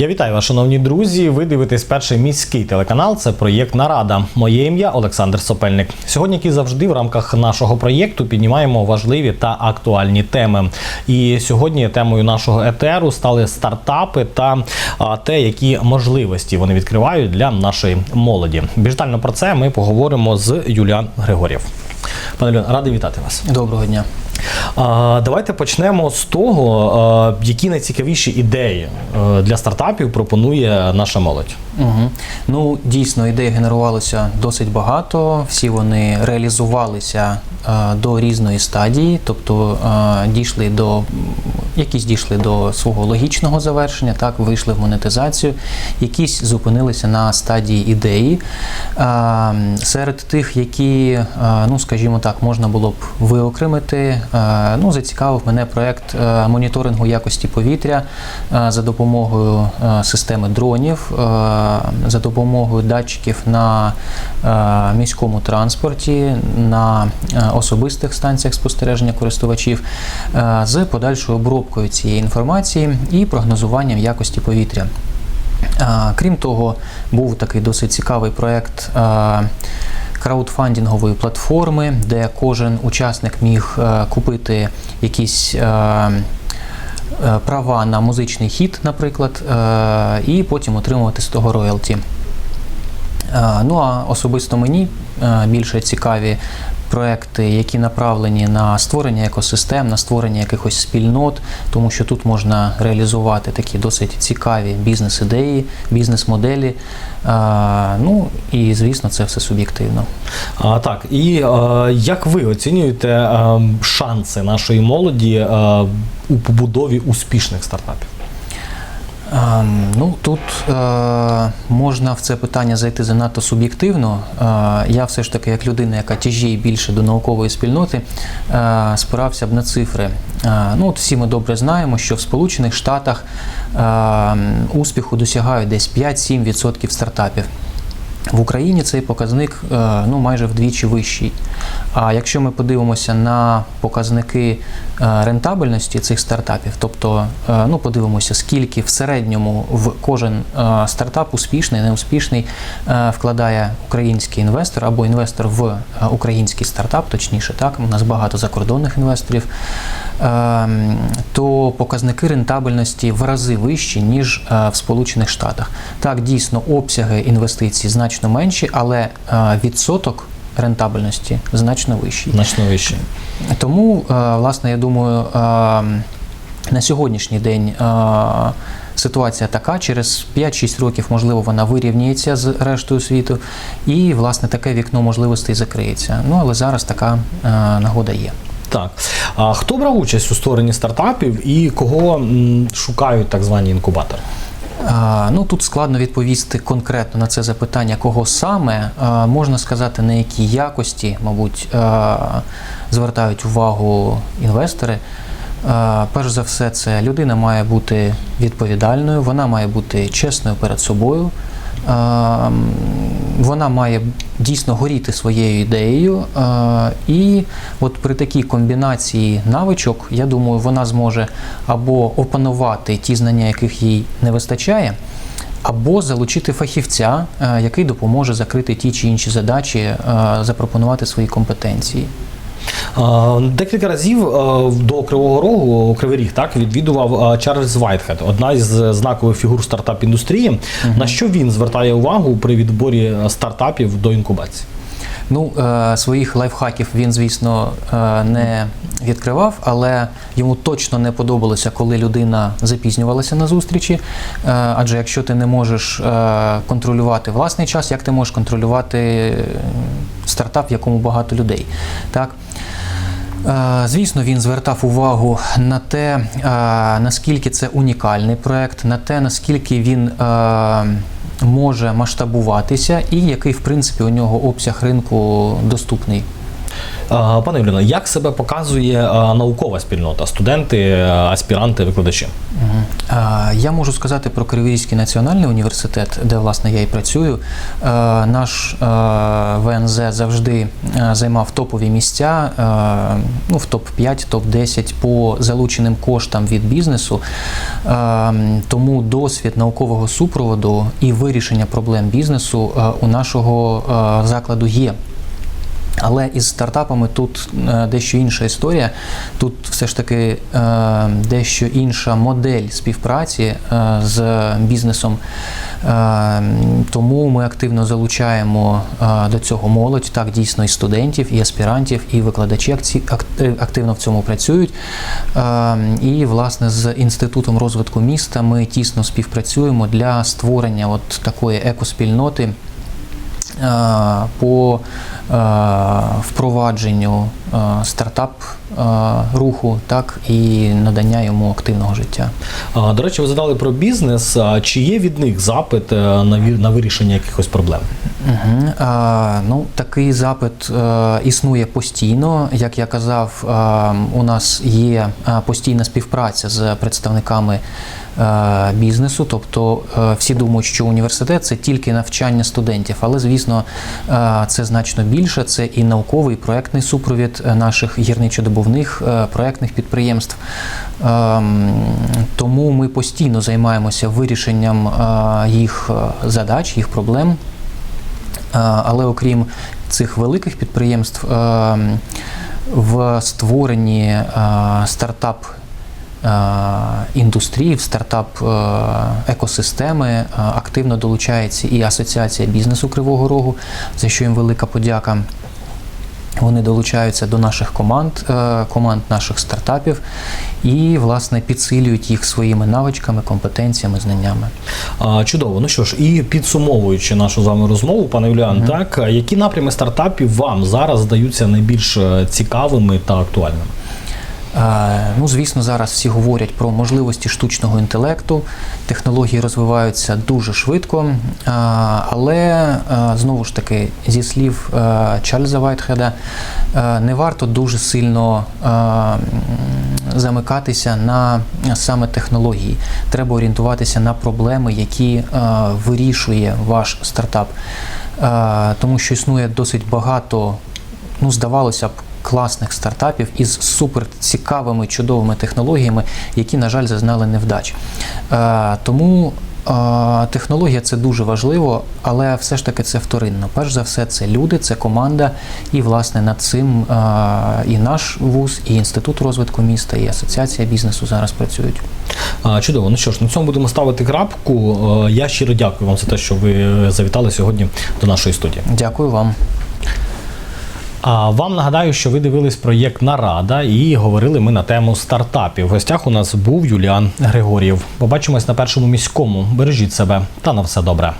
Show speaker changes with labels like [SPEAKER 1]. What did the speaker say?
[SPEAKER 1] Я вітаю вас, шановні друзі. Ви дивитесь перший міський телеканал. Це проєкт Нарада. Моє ім'я Олександр Сопельник. Сьогодні, як і завжди, в рамках нашого проєкту піднімаємо важливі та актуальні теми. І сьогодні темою нашого етеру стали стартапи та те, які можливості вони відкривають для нашої молоді. Більш про це ми поговоримо з Юліан Григорєв. Пане Льон, радий вітати вас.
[SPEAKER 2] Доброго дня.
[SPEAKER 1] Давайте почнемо з того, які найцікавіші ідеї для стартапів пропонує наша молодь.
[SPEAKER 2] Угу. Ну, дійсно, ідей генерувалося досить багато. Всі вони реалізувалися до різної стадії, тобто дійшли до якісь дійшли до свого логічного завершення, так вийшли в монетизацію, якісь зупинилися на стадії ідеї. Серед тих, які, ну скажімо так, можна було б виокремити, ну зацікавив мене проект моніторингу якості повітря за допомогою системи дронів, за допомогою датчиків на міському транспорті, на особистих станціях спостереження користувачів з подальшою обробкою цієї інформації і прогнозуванням якості повітря. Крім того, був такий досить цікавий проект. е, Краудфандингової платформи, де кожен учасник міг е, купити якісь е, е, права на музичний хіт, наприклад, і потім отримувати з того роялті. Ну а особисто мені більше цікаві проекти, які направлені на створення екосистем, на створення якихось спільнот, тому що тут можна реалізувати такі досить цікаві бізнес-ідеї, бізнес-моделі. Е, Ну і звісно, це все суб'єктивно.
[SPEAKER 1] А, так, і е, як ви оцінюєте е, шанси нашої молоді е, у побудові успішних стартапів?
[SPEAKER 2] Ну тут е, можна в це питання зайти занадто суб'єктивно. Е, я все ж таки, як людина, яка тяжіє більше до наукової спільноти, е, спирався б на цифри. Е, ну, от всі ми добре знаємо, що в Сполучених Штатах е, успіху досягають десь 5-7% стартапів. В Україні цей показник е, ну, майже вдвічі вищий. А якщо ми подивимося на показники е, рентабельності цих стартапів, тобто е, ну, подивимося, скільки в середньому в кожен стартап успішний, неуспішний вкладає український інвестор або інвестор в український стартап, точніше, так, у нас багато закордонних інвесторів, то показники рентабельності в рази вищі, ніж в Сполучених Штатах. Так, дійсно, обсяги інвестицій значно менші, але е, відсоток рентабельності значно вищий.
[SPEAKER 1] Значно вище.
[SPEAKER 2] Тому, е, власне, я думаю, е, на сьогоднішній день ситуація така, через 5-6 років, можливо, вона вирівнюється з рештою світу, і, власне, таке вікно можливостей закриється. Ну, але зараз така е, нагода є.
[SPEAKER 1] Так. А хто брав участь у створенні стартапів і кого м, шукають так звані інкубатори?
[SPEAKER 2] Ну тут складно відповісти конкретно на це запитання, кого саме можна сказати, на які якості, мабуть, звертають увагу інвестори. Перш за все, це людина має бути відповідальною, вона має бути чесною перед собою. Вона має дійсно горіти своєю ідеєю, і от при такій комбінації навичок, я думаю, вона зможе або опанувати ті знання, яких їй не вистачає, або залучити фахівця, е, який допоможе закрити ті чи інші задачі, е, запропонувати свої компетенції.
[SPEAKER 1] Декілька разів е, до Кривого Рогу Кривий Ріг так відвідував е, Чарльз Вайтхед, одна із знакових фігур стартап індустрії. На що він звертає увагу при відборі стартапів до інкубації?
[SPEAKER 2] Ну, е, своїх лайфхаків він, звісно, е, не відкривав, але йому точно не подобалося, коли людина запізнювалася на зустрічі. Е, адже якщо ти не можеш е, контролювати власний час, як ти можеш контролювати е, стартап, в якому багато людей? Так? Е, Звісно, він звертав увагу на те, е, наскільки це унікальний проект, на те, наскільки він е, може масштабуватися, і який, в принципі, у нього обсяг ринку доступний.
[SPEAKER 1] А, Пане Юліно, як себе показує наукова спільнота, студенти, аспіранти, викладачі?
[SPEAKER 2] Я можу сказати про Криворізький національний університет, де власне я і працюю. Е, Наш е, ВНЗ завжди е, займав топові місця, е, ну в топ 5 топ 10 по залученим коштам від бізнесу. Е, Тому досвід наукового супроводу і вирішення проблем бізнесу е, у нашого е, закладу є. Але із стартапами тут е, дещо інша історія. Тут все ж таки е, дещо інша модель співпраці е, з бізнесом. Тому ми активно залучаємо до цього молодь, так дійсно і студентів, і аспірантів, і викладачі активно в цьому працюють. І власне з інститутом розвитку міста ми тісно співпрацюємо для створення от такої екоспільноти по е, впровадженню е, стартап е, руху, так і надання йому активного життя.
[SPEAKER 1] До речі, ви задали про бізнес. Чи є від них запит е, на вирішення якихось проблем?
[SPEAKER 2] Угу. А, ну, такий запит е, існує постійно. Як я казав, е, у нас є е, постійна співпраця з представниками е, бізнесу. Тобто е, всі думають, що університет це тільки навчання студентів, але звісно, е, це значно більше. Це і науковий, і проектний супровід е, наших гірничодобувних е, проектних підприємств. Ем, Тому ми постійно займаємося вирішенням е, їх задач, їх проблем. Але окрім цих великих підприємств, е, в створенні стартап індустрії, в стартап екосистеми активно долучається і Асоціація бізнесу Кривого Рогу, за що їм велика подяка. Вони долучаються до наших команд, е, команд наших стартапів і, власне, підсилюють їх своїми навичками, компетенціями, знаннями.
[SPEAKER 1] Чудово. Ну що ж, і підсумовуючи нашу з вами розмову, пане Юліан, так які напрями стартапів вам зараз здаються найбільш е, цікавими та актуальними?
[SPEAKER 2] Е, Ну, звісно, зараз всі говорять про можливості штучного інтелекту. Технології розвиваються дуже швидко, е, але е, знову ж таки, зі слів Чарльза Вайтхеда, не варто дуже сильно замикатися на саме технології. Треба орієнтуватися на проблеми, які вирішує ваш стартап. Тому що існує досить багато ну, здавалося б, класних стартапів із супер цікавими, чудовими технологіями, які, на жаль, зазнали невдач. Е, тому е, технологія це дуже важливо, але все ж таки це вторинно. Перш за все, це люди, це команда, і власне над цим е, і наш вуз, і інститут розвитку міста, і асоціація бізнесу зараз працюють.
[SPEAKER 1] Чудово. Ну що ж, на цьому будемо ставити крапку. Я щиро дякую вам за те, що ви завітали сьогодні до нашої студії.
[SPEAKER 2] Дякую вам.
[SPEAKER 1] А вам нагадаю, що ви дивились проєкт Нарада і говорили ми на тему стартапів. В гостях у нас був Юліан Григорів. Побачимось на першому міському. Бережіть себе та на все добре.